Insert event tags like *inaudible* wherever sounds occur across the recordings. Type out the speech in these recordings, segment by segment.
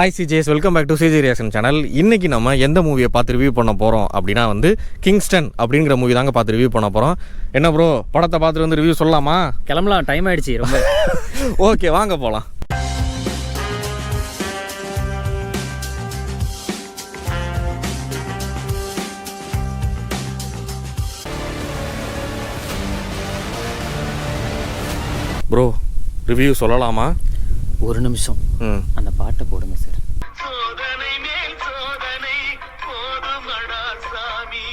Hi CGs welcome back to CG reaction channel இன்னைக்கு நம்ம எந்த மூவியை பார்த்து ரிவ்யூ பண்ண போகிறோம் அப்படின்னா வந்து கிங்ஸ்டன் அப்படிங்கிற மூவி தாங்க பார்த்து ரிவ்யூ பண்ண போகிறோம் என்ன ப்ரோ படத்தை பார்த்துட்டு வந்து ரிவ்யூ சொல்லலாமா? கிளம்பலாம். டைம் ஆயிடுச்சு ரொம்ப. *laughs* ஓகே வாங்க போகலாம் ப்ரோ ரிவ்யூ சொல்லலாமா? ஒரு நிமிஷம். அந்த பாட்டை போடுங்க சார் சோதனை மேல் சோதனை போதுமடா சாமி.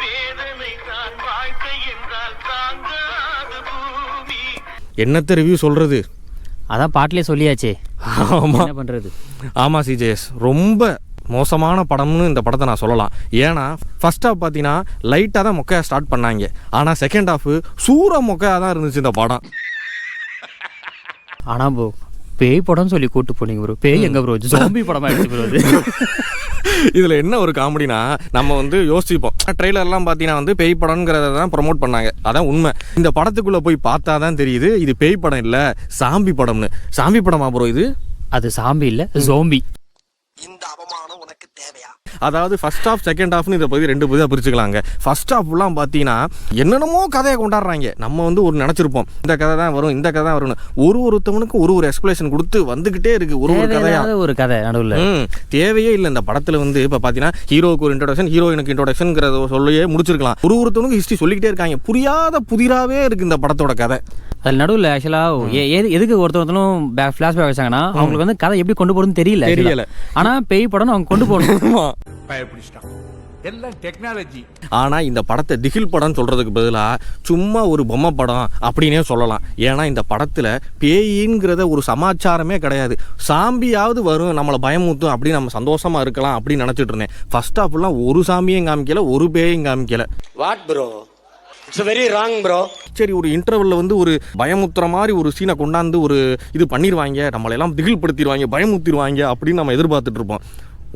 வேதனை தான் வாழ்க்கை என்றால் தாங்காது பூமி. என்னத்த ரிவ்யூ சொல்கிறது அதான் பாட்டிலே சொல்லியாச்சே. ஆமாம் என்ன பண்றது? ஆமாம் சிஜேஎஸ் ரொம்ப மோசமான படம்னு இந்த படத்தை நான் சொல்லலாம். ஏன்னா ஃபர்ஸ்ட் ஹாஃப் பார்த்தீங்கன்னா லைட்டாக தான் மொக்கையாக ஸ்டார்ட் பண்ணாங்க. ஆனால் செகண்ட் ஹாஃப் சூற மொக்கையாக தான் இருந்துச்சு இந்த படம். ஆனா ப்ரோ பேய் படம்னு சொல்லி கூட்டு போனீங்க ப்ரோ. பேய் எங்க ப்ரோ? ஜாம்பி படமா ஆயிடுச்சு ப்ரோ *laughs* இதில் என்ன ஒரு காமெடினா நம்ம வந்து யோசிப்போம். ட்ரெய்லர்லாம் பார்த்தீங்கன்னா வந்து பேய் படம்ங்கிறத தான் ப்ரொமோட் பண்ணாங்க. அதான் உண்மை. இந்த படத்துக்குள்ளே போய் பார்த்தா தான் தெரியுது இது பேய் படம் இல்லை சாம்பி படம்னு. சாம்பி படமா ப்ரோ இது? அது சாம்பி இல்ல ஜோம்பி அதாவது ஃபர்ஸ்ட் ஹாஃப் செகண்ட் ஹாஃப்னு இதை பற்றி ரெண்டு பகுதியாக பிரிச்சுக்கலாங்க. ஃபர்ஸ்ட் ஹாஃப்லாம் பார்த்தீங்கன்னா என்னென்னமோ கதையை கொண்டாடுறாங்க. நம்ம வந்து ஒரு நினச்சிருப்போம். இந்த கதை தான் வரும் இந்த கதை தான் வரும்னு. ஒரு ஒருத்தவனுக்கும் ஒரு ஒரு எக்ஸ்பிளேஷன் கொடுத்து வந்துக்கிட்டே இருக்கு. ஒரு ஒரு கதையா. தேவையில்லாத ஒரு கதை நடுவுல. தேவையே இல்லை. இந்த படத்தில் வந்து இப்போ பார்த்தீங்கன்னா ஹீரோவுக்கு ஒரு இன்ட்ரோடக்ஷன் ஹீரோயினுக்கு இன்ட்ரோடக்ஷன்ங்கிறத சொல்லியே முடிச்சிருக்கலாம். ஒரு ஒருத்தவனுக்கும் ஹிஸ்ட்ரி சொல்லிக்கிட்டே இருக்காங்க. புரியாத புதிராவே இருக்கு இந்த படத்தோட கதை. அதில் நடுவில் ஆக்சுவலாக எதுக்கு ஒருத்தவங்களும் பேக் ஃப்ளாஷ்பேக் வச்சாங்கன்னா அவங்களுக்கு வந்து கதை எப்படி கொண்டு போகணும்னு தெரியல. தெரியல. ஆனா பேய் படம் அவங்க கொண்டு போகணும். எல்லாம் டெக்னாலஜி ஆனால் இந்த படத்தை திகில் படம்னு சொல்கிறதுக்கு பதிலாக சும்மா ஒரு பொம்மை படம் அப்படின்னே சொல்லலாம். ஏன்னா இந்த படத்தில் பேயிங்கிறத ஒரு சமாச்சாரமே கிடையாது. சாம்பியாவது வரும் நம்மளை பயமுத்தும் அப்படின்னு நம்ம சந்தோஷமாக இருக்கலாம் அப்படின்னு நினச்சிட்டு இருந்தேன். ஃபர்ஸ்ட் ஹாஃப்லாம் ஒரு சாமியும் காமிக்கல ஒரு பேயும் காமிக்கல. What bro it's very wrong bro சரி ஒரு இன்டர்வல்ல வந்து ஒரு பயமுத்துற மாதிரி ஒரு சீனை கொண்டாந்து ஒரு இது பண்ணிடுவாங்க நம்மளெல்லாம் திகில்படுத்திடுவாங்க திகில் படுத்திடுவாங்க பயமுத்திடுவாங்க அப்படின்னு நம்ம எதிர்பார்த்துட்டு இருப்போம்.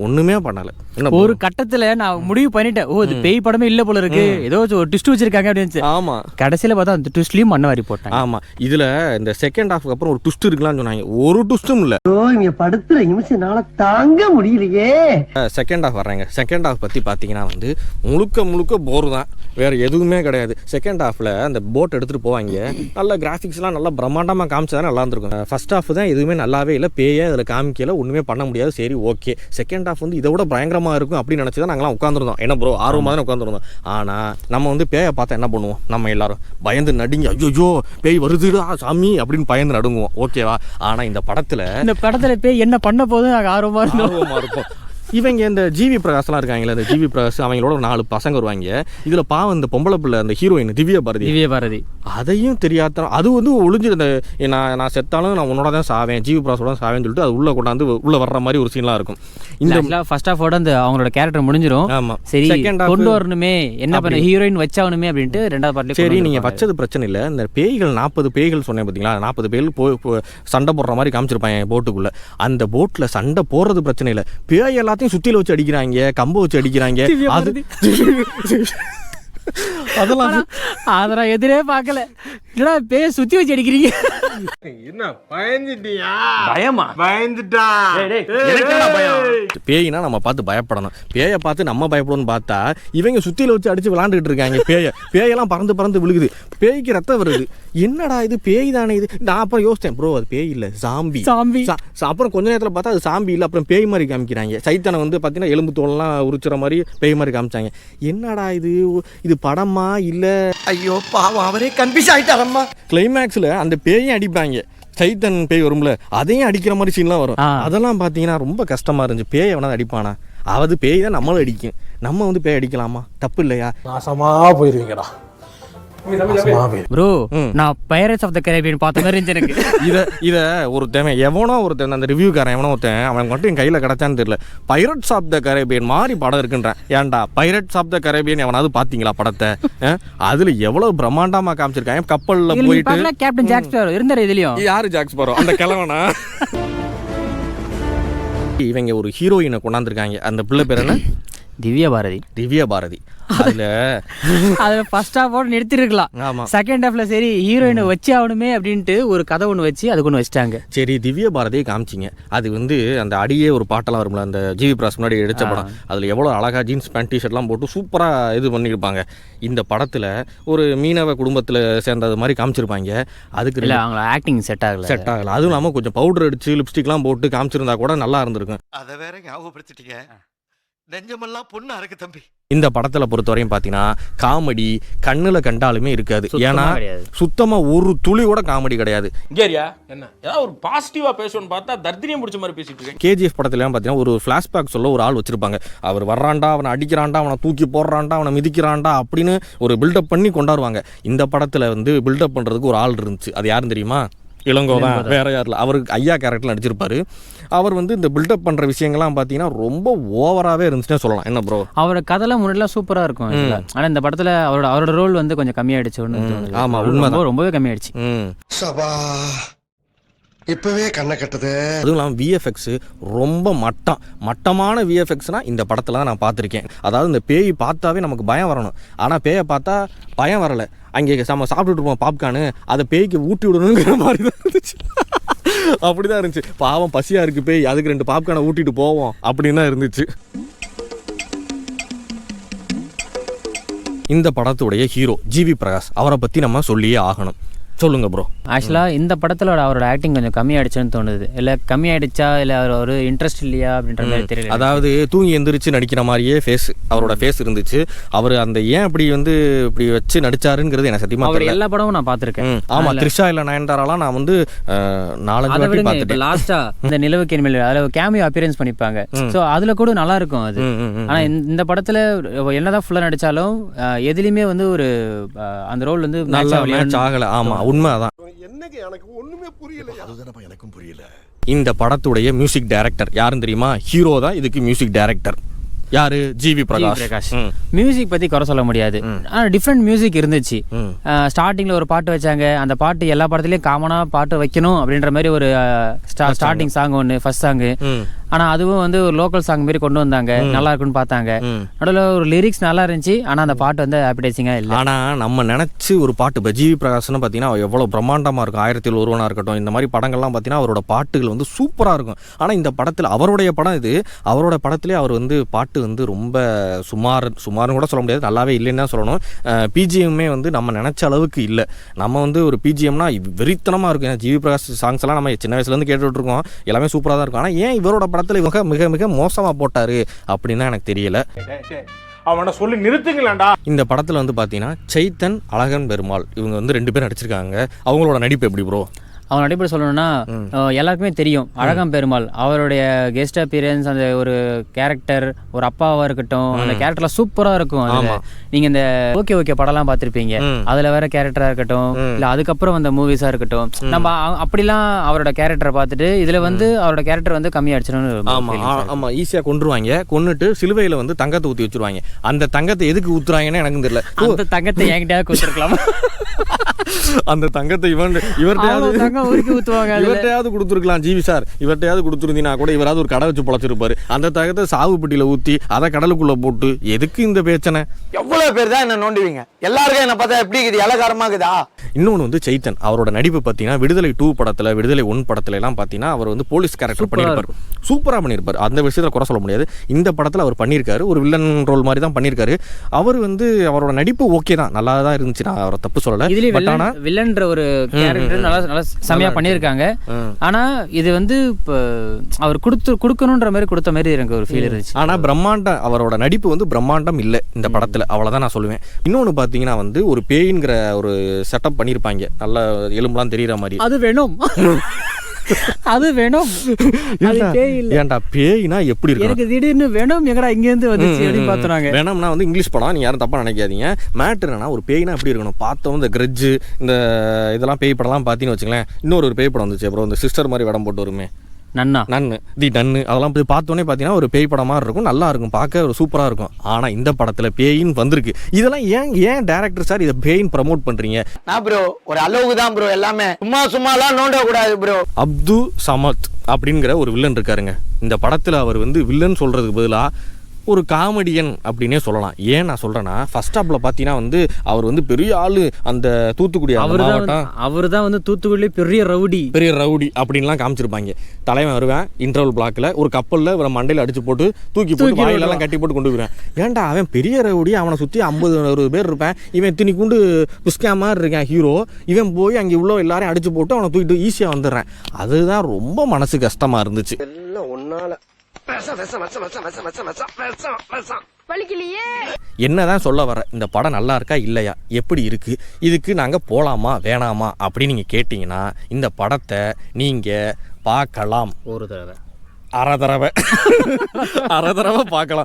ஒன்றுமே பண்ணலை. ஒரு கட்டத்துல நான் முடிவு பண்ணிட்டேன். ஓ இது பேய் படமே இல்ல போல இருக்கு. ஏதோ ஒரு ட்விஸ்ட் வச்சிருக்காங்க அப்படின்னு ஆமாம் கடைசியில பார்த்தா அந்த ட்விஸ்ட்லயும் மண்ணை வாரி போட்டாங்க. ஆமாம் இதில் இந்த செகண்ட் ஹாஃப்க்கு அப்புறம் ஒரு ட்விஸ்ட் இருக்கலாம்னு சொன்னாங்க. ஒரு ட்விஸ்ட்டும் இல்லை. ஐயோ இங்க படுத்துற நிமிஷம்னால தாங்க முடியலையே. செகண்ட் ஹாஃப் வர்றாங்க. செகண்ட் ஹாஃப் பற்றி பார்த்தீங்கன்னா வந்து முழுக்க முழுக்க போர் தான். வேறு எதுவுமே கிடையாது. செகண்ட் ஹாஃபில் அந்த போட் எடுத்துகிட்டு போவாங்க. நல்ல கிராஃபிக்ஸ்லாம் நல்லா பிரம்மாண்டமாக காமிச்சா நல்லா இருந்திருக்கும். ஃபர்ஸ்ட் ஹாஃப் தான் எதுவுமே நல்லாவே இல்லை. பேயே அதில் காமிக்கல. ஒன்றுமே பண்ண முடியாது. சரி ஓகே செகண்ட் ஹாஃப் வந்து இதை விட பயங்கரமாக இருக்கும் அப்படின்னு நினச்சி தான் நாங்களாம் உட்காந்துருந்தோம் என்ன ப்ரோ ஆர்வமாக தான் உட்காந்துருந்தோம் ஆனால் நம்ம வந்து பேயை பார்த்தா என்ன பண்ணுவோம்? நம்ம எல்லாரும் பயந்து நடுங்கி ஐயோ பேய் வருதுடா சாமி அப்படின்னு பயந்து நடுங்குவோம். ஓகேவா ஆனால் இந்த படத்தில் இந்த படத்துல பேய் என்ன பண்ண போதும் நாங்க ஆர்வமா இருந்தோம். ஆர்வமா இருக்கும் இவங்க இந்த ஜிவி பிரகாஷ்லாம் இருக்காங்களே இந்த ஜிவி பிரகாஷ் அவங்களோட நாலு பசங்க வருவாங்க. இதுல பாவம் இந்த பொம்பளை பிள்ளை அந்த ஹீரோயின் திவ்யா பாரதி திவ்ய பாரதி அதையும் தெரியாத அது வந்து ஒளிஞ்சு இந்த நான் நான் செத்தாலும் நான் உன்னோட தான் சாவேன். ஜிவி தான் சாவேன்னு சொல்லிட்டு அது உள்ள கொண்டாந்து உள்ள வர்ற மாதிரி ஒரு சீன்லாம் இருக்கும். இந்த ஃபர்ஸ்ட் ஹாஃபோட அந்த அவங்களோட கேரக்டர் முடிஞ்சிரும். ஆமா. சரி கொண்டு வரணுமே என்ன பண்ண ஹீரோயின் வச்சாகணுமே அப்படின்ட்டு ரெண்டாவது பாட்டுல சரி நீங்க வச்சது பிரச்சனை இல்லை. இந்த பேய்கள் நாற்பது பேய்கள் சொன்னேன் பார்த்தீங்களா நாற்பது பேய்கள் போய் சண்டை போடுற மாதிரி காமிச்சிருப்பாங்க போட்டுக்குள்ள அந்த போட்ல சண்டை போடுறது பிரச்சனை இல்லை. பேய் எல்லாத்தையும் சுத்தியில வச்சு அடிக்கிறாங்க கம்பை வச்சு அடிக்கிறாங்க. அது *laughs* அதெல்லாம் அதெல்லாம் எதிரே பார்க்கல. என்னடா பேய் சுற்றி வச்சு அடிக்கிறீங்க? என்ன பயந்துட்டியா? பயமா? பயந்துட்டா? பேய்னா நம்ம பார்த்து பயப்படணும். பேயை பார்த்து நம்ம பயப்படணும்னு பார்த்தா இவங்க சுத்தியில வச்சு அடிச்சு விளாண்டுட்டு இருக்காங்க பேய. பேயெல்லாம் பறந்து பறந்து விழுகுது. பேய்க்கு ரத்தம் வருது. என்னடா இது? பேய் தானே இது? நான் அப்புறம் யோசிச்சேன் ப்ரோ அது பேய் இல்ல சாம்பி சாம்பி. அப்புறம் கொஞ்ச நேரத்துல பார்த்தா அது சாம்பி இல்ல அப்புறம் பேய் மாதிரி காமிக்கிறாங்க. சைத்தனை வந்து பார்த்தீங்கன்னா எலும்பு தோல்லாம் உரிச்சுற மாதிரி பேய் மாதிரி காமிச்சாங்க. என்னடா இது? இது படமா இல்ல? ஐயோ பாவம் அவரே கன்ஃபியூஸ் ஆயிட்டாரம்மா. கிளைமேக்ஸ்ல அந்த பேயும் அடிப்பாங்க. சைத்தன் பேய் வரும்ல அதையும் அடிக்கிற மாதிரி சீன்லாம் வரும். அதெல்லாம் பார்த்தீங்கன்னா ரொம்ப கஷ்டமா இருந்துச்சு. பேய் எவனா அடிப்பானா? அவது பேய் தான் நம்மளும் அடிக்கும். நம்ம வந்து பேய் அடிக்கலாமா? தப்பு இல்லையா? நாசமா போயிருவீங்கடா. ப்ரோ. நான் பைரட்ஸ் ஆஃப் த கரேபியன் பார்த்த மாதிரி இருந்துச்சு எனக்கு. இதை இதை ஒருத்தன் எவனோ ஒருத்தன் அந்த ரிவ்யூக்காரன் எவனோ ஒருத்தன் அவன் மட்டும் என் கையில் கிடச்சான்னு தெரியல. பைரட்ஸ் ஆஃப் த கரேபியன் மாதிரி படம் இருக்குன்றேன். ஏன்டா பைரட்ஸ் ஆஃப் த கரேபியன் எவனாவது பார்த்தீங்களா படத்தை? அதுல எவ்வளவு பிரம்மாண்டமா காமிச்சிருக்காங்க கப்பல்ல போயிட்டு கேப்டன் ஜாக் ஸ்பேரோ இருந்தாரு இதுலயும். யாரு ஜாக்ஸ் போறோம் அந்த கிழவனா? *laughs* இவங்க ஒரு ஹீரோயினை கொண்டாந்துருக்காங்க. அந்த பிள்ளை பேர் என்ன? திவ்ய பாரதி திவ்ய பாரதி அதில் *laughs* அதுல ஃபர்ஸ்ட் ஹாஃபோட நிறுத்திருக்கலாம். ஆமாம் செகண்ட் ஹாஃப்ல சரி ஹீரோயினை வச்சு ஆகணுமே அப்படின்ட்டு ஒரு கதை ஒன்று வச்சு அதுக்கு ஒன்று வச்சிட்டாங்க. சரி திவ்ய பாரதியை காமிச்சிங்க. அது வந்து அந்த அடியே ஒரு பாட்டெல்லாம் வரும்ல அந்த ஜிவி பிரகாஷ் முன்னாடி எடுத்த படம். அதில் எவ்வளோ அழகா ஜீன்ஸ் பேண்ட் டிஷர்ட்லாம் போட்டு சூப்பராக இது பண்ணியிருப்பாங்க. இந்த படத்தில் ஒரு மீனவ குடும்பத்தில் சேர்ந்தது மாதிரி காமிச்சிருப்பாங்க. அதுக்கு இல்ல அவங்கள ஆக்டிங் செட் ஆகல. செட் ஆகல. அதுவும் இல்லாமல் கொஞ்சம் பவுடர் அடிச்சு லிப்ஸ்டிக்லாம் போட்டு காமிச்சிருந்தா கூட நல்லா இருந்திருக்கும். அத வேற ஞாபகப்படுத்திட்டீங்க. நெஞ்சமெல்லாம் பொண்ணா இருக்கு தம்பி. இந்த படத்தில் பொறுத்தவரையும் பார்த்தீங்கன்னா காமெடி கண்ணில் கண்டாலுமே இருக்காது. சுத்தமா ஏன்னா. சுத்தமாக ஒரு துளி கூட காமெடி கிடையாது. இங்கேரியா என்ன? ஏதாவது ஒரு பாசிட்டிவா பேசணும்னு பார்த்தா தர்தினியம் பிடிச்ச மாதிரி பேசிட்டு இருக்கேன். கேஜிஎஃப் படத்துலலாம் பார்த்தீங்கன்னா ஒரு ஃப்ளாஷ்பேக் சொல்ல ஒரு ஆள் வச்சிருப்பாங்க. அவர் வர்றான்டா அவனை அடிக்கிறான்டா அவனை தூக்கி போடுறான்டா அவனை மிதிக்கிறான்டா அப்படின்னு ஒரு பில்டப் பண்ணி கொண்டாடுவாங்க. இந்த படத்தில் வந்து பில்டப் பண்ணுறதுக்கு ஒரு ஆள் இருந்துச்சு. அது யாருன்னு தெரியுமா? இளங்கோ தான் வேற யாரில்? அவருக்கு ஐயா கேரக்டர் நடிச்சிருப்பாரு. அவர் வந்து இந்த பில்டப் பண்ணுற விஷயங்கள்லாம் பார்த்தீங்கன்னா ரொம்ப ஓவராகவே இருந்துச்சுன்னே சொல்லலாம். என்ன ப்ரோ அவரோட கதைலாம் முன்னாடிலாம் சூப்பரா இருக்கும் இதுல. ஆனா இந்த படத்துல அவரோட அவரோட ரோல் வந்து கொஞ்சம் கம்மியாயிடுச்சு ஒன்று ஆமா, உண்மைதான். ரொம்ப ரொம்பவே கம்மியாயிடுச்சு. இப்பவே கண்ணை கட்டுது. அதுவும் இல்லாமல் விஎஃப்எக்ஸ் ரொம்ப மட்டம். மட்டமான விஎஃப்எக்ஸ்னால் இந்த படத்தில் தான் நான் பார்த்துருக்கேன். அதாவது இந்த பேய் பார்த்தாவே நமக்கு பயம் வரணும். ஆனால் பேயை பார்த்தா பயம் வரலை. அங்கே நம்ம சாப்பிட்டுட்டு இருப்போம் பாப்கார்னு அதை பேய்க்கு ஊட்டி விடணுங்கிற மாதிரி தான் இருந்துச்சு. அப்படி தான் இருந்துச்சு. பாவம் பசியாக இருக்குது பேய். அதுக்கு ரெண்டு பாப்கார்னை ஊட்டிட்டு போவோம் அப்படின்னு தான் இருந்துச்சு. இந்த படத்துடைய ஹீரோ ஜிவி பிரகாஷ் அவரை பற்றி நம்ம சொல்லியே ஆகணும். சொல்லுங்க ப்ரோ ஆக்சுவலா இந்த படத்துல அவரோட ஆக்டிங் கொஞ்சம் கம்மியாயிடுச்சுன்னு தோணுது. இல்ல கம்மியாயிடுச்சா இல்ல அவர் ஒரு இன்ட்ரெஸ்ட் இல்லையா அப்படின்ற மாதிரி தெரியல. அதாவது தூங்கி எந்திரிச்சு நடிக்கிற மாதிரியே ஃபேஸ் அவரோட ஃபேஸ் இருந்துச்சு. அவர் அந்த ஏன் அப்படி வந்து இப்படி வச்சு நடிச்சாருங்கிறது எனக்கு சத்தியமா அவர் எல்லா படமும் நான் பார்த்திருக்கேன். ம், ஆமா த்ரிஷா இல்ல நயன்தாராலாம் நான் வந்து நாலஞ்சு வாட்டி பார்த்துட்டேன். லாஸ்டா இந்த நிலவுக்கு இனிமேல் அதுல கேமியோ அப்பியரன்ஸ் பண்ணிப்பாங்க. சோ அதுல கூட நல்லா இருக்கும் அது. ம், ம், ம். ஆனா இந்த- படத்துல என்னதான் ஃபுல்லா நடிச்சாலும் அஹ், எதுலயுமே வந்து ஒரு அந்த ரோல் வந்து நல்லா மேட்ச் ஆகல. ஆமா உண்மை அதான் என்னங்க எனக்கு ஒண்ணுமே புரியல அதுதானப்பா எனக்கும் புரியல. இந்த படத்துடைய மியூசிக் டைரக்டர் யாருன்னு தெரியுமா? ஹீரோ தான் இதுக்கு மியூசிக் டைரக்டர் யாரு? ஜிவி பிரகாஷ் பிரகாஷ். மியூசிக் பத்தி குறை சொல்ல முடியாது. ஆனா டிஃப்ரெண்ட் மியூசிக் இருந்துச்சு. ஸ்டார்டிங்ல ஒரு பாட்டு வச்சாங்க. அந்த பாட்டு எல்லா படத்துலயும் காமனா பாட்டு வைக்கணும் அப்படின்ற மாதிரி ஒரு ஸ்டார்டிங் சாங் ஒன்று ஃபர்ஸ்ட் சாங் ம். ஆனா அதுவும் வந்து ஒரு லோக்கல் சாங் மாதிரி கொண்டு வந்தாங்க. நல்லா இருக்குன்னு பார்த்தாங்க. நடுவில் ஒரு லிரிக்ஸ் நல்லா இருந்துச்சு. ஆனா அந்த பாட்டு வந்து ஆப்பிடைசிங்கா இல்ல. ஆனா நம்ம நினைச்சு ஒரு பாட்டு இப்போ ஜிவி பிரகாஷ்னு பார்த்தீங்கன்னா எவ்வளோ பிரம்மாண்டமா இருக்கும். ஆயிரத்தில் ஒருவனா இருக்கட்டும் இந்த மாதிரி படங்கள்லாம் பார்த்தீங்கன்னா அவரோட பாட்டுகள் வந்து சூப்பரா இருக்கும். ஆனா இந்த படத்தில் அவருடைய படம் இது. அவரோட படத்திலே அவர் வந்து பாட்டு வந்து ரொம்ப சுமார் சுமார்னு கூட சொல்ல முடியாது. நல்லாவே இல்லைன்னு தான் சொல்லணும். பிஜிஎம்மே வந்து நம்ம நினைச்ச அளவுக்கு இல்லை. நம்ம வந்து ஒரு பிஜிஎம்னா வெறித்தனமா இருக்கும். ஜிவி பிரகாஷ் சாங்ஸ் எல்லாம் நம்ம சின்ன வயசுல இருந்து கேட்டுட்டு இருக்கோம். எல்லாமே சூப்பரா தான் இருக்கும். ஆனா ஏன் இவரோட படத்துல இவங்க மிக மிக மோசமா போட்டாரு அப்படின்னு எனக்கு தெரியல. அவனை சொல்லி நிறுத்துங்களேன்டா. இந்த படத்தில் வந்து பார்த்தீங்கன்னா சைத்தன் அழகன் பெருமாள் இவங்க வந்து ரெண்டு பேரும் நடிச்சிருக்காங்க. அவங்களோட நடிப்பு எப்படி ப்ரோ அவன் அடிப்படை சொல்லணும்னா எல்லாருக்குமே தெரியும். அழகாம் பெருமாள். அவருடைய கெஸ்ட் அப்பியரன்ஸ் அந்த ஒரு கேரக்டர் ஒரு அப்பாவா இருக்கட்டும் அந்த கேரக்டர்லாம் சூப்பரா இருக்கும் அதுல. நீங்க இந்த ஓகே ஓகே படம்லாம் பார்த்திருப்பீங்க. அதுல வேற கேரக்டரா இருக்கட்டும் இல்ல அதுக்கப்புறம் வந்த மூவிஸா இருக்கட்டும். நம்ம அப்படிலாம் அவரோட கேரக்டரை பார்த்துட்டு இதுல வந்து அவரோட கேரக்டர் வந்து கம்மியாயிடுச்சுன்னு ஆமா. ஈஸியா கொண்டுருவாங்க கொன்னுட்டு சிலுவையில வந்து தங்கத்தை ஊத்தி வச்சிருவாங்க. அந்த தங்கத்தை எதுக்கு ஊத்துறாங்கன்னு எனக்கும் தெரியல. அந்த தங்கத்தை என்கிட்ட கொடுத்துருக்கலாம்? *laughs* அந்த தங்கத்தை இவன் இவர்கிட்டயாவது தங்கம் ஊருக்கு ஊத்துவாங்க அதுல. இவர்கிட்டயாவது கொடுத்துருக்கலாம் ஜிவி சார். இவர்கிட்டயாவது கொடுத்துருந்தீங்கன்னா கூட இவராவது ஒரு கடை வச்சு பொழைச்சிருப்பாரு. அந்த தங்கத்தை சாவு பெட்டியில ஊத்தி அதை கடலுக்குள்ள போட்டு எதுக்கு இந்த பிரச்சனை எவ்வளவு பேர் தான் என்ன நோண்டுவீங்க? எல்லாருக்கும் என்ன பார்த்தா எப்படி இருக்குது? இலகாரமா இருக்குதா? இன்னொன்று வந்து சைத்தன். அவரோட நடிப்பு பார்த்தீங்கன்னா விடுதலை டூ படத்தில் விடுதலை ஒன் படத்துல எல்லாம் பார்த்தீங்கன்னா அவர் வந்து போலீஸ் கேரக்டர் சூப்பரா பண்ணியிருப்பார். சூப்பராக பண்ணியிருப்பார். அந்த விஷயத்தில் குறை சொல்ல முடியாது. இந்த படத்தில் அவர் பண்ணியிருக்காரு. ஒரு வில்லன் ரோல் மாதிரி தான் பண்ணியிருக்காரு. அவர் வந்து அவரோட நடிப்பு ஓகே தான். நல்லா தான் இருந்துச்சு. நான் அவரை தப்பு சொல்லலை. பட் ஆனால் வில்லன் வில்லன்ற ஒரு கேரக்டர் நல்லா நல்லா செமையா பண்ணியிருக்காங்க. ஆனா இது வந்து இப்போ அவர் கொடுத்து கொடுக்கணுன்ற மாதிரி கொடுத்த மாதிரி எனக்கு ஒரு ஃபீல் இருந்துச்சு. ஆனால் பிரம்மாண்டம் அவரோட நடிப்பு வந்து பிரம்மாண்டம் இல்லை. இந்த படத்தில். அவ்வளோதான் நான் சொல்லுவேன். இன்னொன்று பார்த்தீங்கன்னா வந்து ஒரு பேயிங்கிற ஒரு செட்டப் பண்ணியிருப்பாங்க நல்ல எலும்புலாம் தெரியுற மாதிரி. அது வேணும். அது வேணும். ஏன்டா- பேய்னா எப்படி இருக்கும் எனக்கு திடீர்னு வேணும் எங்கடா இங்க இருந்து வந்துச்சு அப்படின்னு பார்த்தோம் வேணாம்னா வந்து இங்கிலீஷ் படம் நீ யாரும் தப்பா நினைக்காதீங்க. மேட்ரு என்னன்னா ஒரு பேய்னா எப்படி இருக்கணும்? பார்த்தோம் இந்த கிரட்ஜு இந்த இதெல்லாம் பேய் படம்லாம் பார்த்தீங்கன்னு வச்சுங்களேன் இன்னொரு ஒரு பேய் படம் வந்துச்சு. அப்புறம் இந்த சிஸ்டர் மாதிரி படம் போட்டு வருமே. நன்னா. நன்னு. தி நன்னு. அதெல்லாம் போய் பார்த்தோன்னே பார்த்தீங்கன்னா ஒரு பேய் படம் மாதிரி இருக்கும். நல்லா இருக்கும். பார்க்க ஒரு சூப்பராக இருக்கும். ஆனால் இந்த படத்தில் பேயின்னு வந்திருக்கு. இதெல்லாம் ஏன் ஏன் டேரக்டர் சார் இதை பேயின்னு ப்ரமோட் பண்ணுறீங்க நான் ப்ரோ ஒரு அளவுக்கு தான் ப்ரோ எல்லாமே. சும்மா சும்மாலாம் நோண்ட கூடாது ப்ரோ அப்து சமத் அப்படிங்கிற ஒரு வில்லன் இருக்காருங்க. இந்த படத்தில் அவர் வந்து வில்லன் சொல்கிறதுக்கு பதிலாக ஒரு காமெடியன் அப்படின்னே சொல்லலாம். ஏன் நான் சொல்கிறேன்னா ஃபர்ஸ்ட் ஹாப்பில் பார்த்தீங்கன்னா வந்து அவர் வந்து பெரிய ஆள் அந்த தூத்துக்குடி அவர் தான் மாவட்டம். அவர் தான் வந்து தூத்துக்குடி பெரிய ரவுடி. பெரிய ரவுடி அப்படின்லாம் காமிச்சிருப்பாங்க. தலைவன் வருவேன் இன்டர்வல் பிளாக்ல ஒரு கப்பலில் இவரை மண்டையில் அடிச்சு போட்டு தூக்கி போட்டு தூக்கி வாயிலெல்லாம். கட்டி போட்டு கொண்டு போயிருவேன். ஏன்டா அவன் பெரிய ரவுடி அவனை சுற்றி ஐம்பது அறுபது பேர் இருப்பேன். இவன் இத்தினி குண்டு புஸ்கா மாதிரி இருக்கான் ஹீரோ இவன் போய் அங்கே உள்ள எல்லாரையும் அடிச்சு போட்டு அவனை தூக்கிட்டு ஈஸியாக வந்துடுறேன். அதுதான் ரொம்ப மனசு கஷ்டமாக இருந்துச்சு. எல்லாம் ஒன்னால என்னதான் சொல்ல வர இந்த படம் நல்லா இருக்கா இல்லையா? எப்படி இருக்கு? இதுக்கு நாங்க போலாமா வேணாமா அப்படின்னு நீங்க கேட்டீங்கன்னா இந்த படத்தை நீங்க பார்க்கலாம். ஒரு தடவை. அரை தடவை. அரை தடவை பார்க்கலாம்.